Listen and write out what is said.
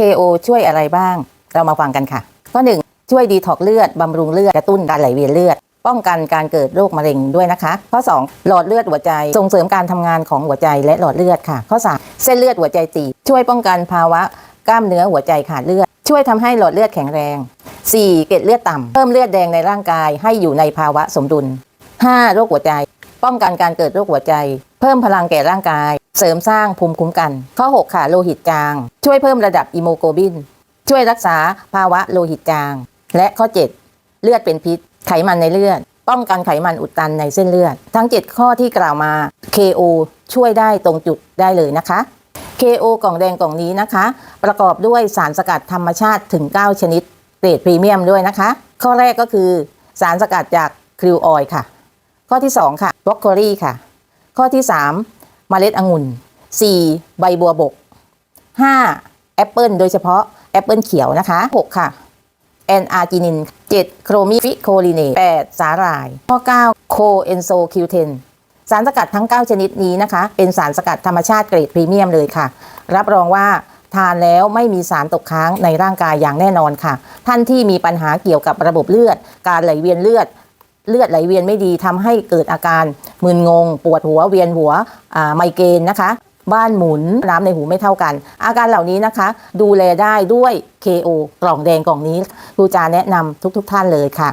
KO ช่วยอะไรบ้าง เรามาฟังกันค่ะ ข้อ 1 ช่วยดีท็อกเลือด บำรุงเลือด กระตุ้นการไหลเวียนเลือด ป้องกันการเกิดโรคมะเร็งด้วยนะคะ ข้อ 2 หลอดเลือดหัวใจส่งเสริมการทำงานของหัวใจและหลอดเลือดค่ะ ข้อ 3 เส้นเลือดหัวใจตีบช่วยป้องกันภาวะกล้ามเนื้อหัวใจขาดเลือด ช่วยทำให้หลอดเลือดแข็งแรง 4. เกล็ดเลือดต่ำเพิ่มเลือดแดงในร่างกายให้อยู่ในภาวะสมดุล 5. โรคหัวใจ ป้องกันการเกิดโรคหัวใจ เพิ่มพลังแก่ร่างกาย เสริมสร้างภูมิคุ้มกัน ข้อ 6 ค่ะ โลหิตจาง ช่วยเพิ่มระดับอีโมโกบิน ช่วยรักษาภาวะโลหิตจาง และข้อ 7 เลือดเป็นพิษ ไขมันในเลือด ป้องกันไขมันอุดตันในเส้นเลือด ทั้ง 7 ข้อที่กล่าวมา KO ช่วยได้ตรงจุดได้เลยนะคะ KO กล่องแดงกล่องนี้นะคะ ประกอบด้วยสารสกัดธรรมชาติถึง 9 ชนิดเกรดพรีเมียมด้วยนะคะ ข้อแรกก็คือสารสกัดจากคริวออยล์ค่ะ ข้อที่ 2 ค่ะบรอกโคลีค่ะ ข้อที่ 3 เมล็ดองุ่น 4. ใบบัวบก 5. แอปเปิลโดยเฉพาะแอปเปิลเขียวนะคะ 6 ค่ะแอนอาร์จินิน 7 โครมิฟิโคลีเนต8สาหร่าย ข้อ 9 โคเอนโซคิวเทนสารสกัดทั้ง 9 ชนิดนี้นะคะ เป็นสารสกัดธรรมชาติเกรดพรีเมียมเลยค่ะ รับรองว่าทานแล้วไม่มีสารตกค้างในร่างกายอย่างแน่นอนค่ะ ท่านที่มีปัญหาเกี่ยวกับระบบเลือด การไหลเวียนเลือด เลือดไหลเวียนไม่ดีทำให้เกิดอาการมึนงง ปวดหัวเวียนหัวไมเกรนนะคะ บ้านหมุนน้ำในหูไม่เท่ากัน อาการเหล่านี้นะคะ ดูแลได้ด้วย KO กล่องแดงกล่องนี้ครูจาแนะนำทุกๆทท่านเลยค่ะ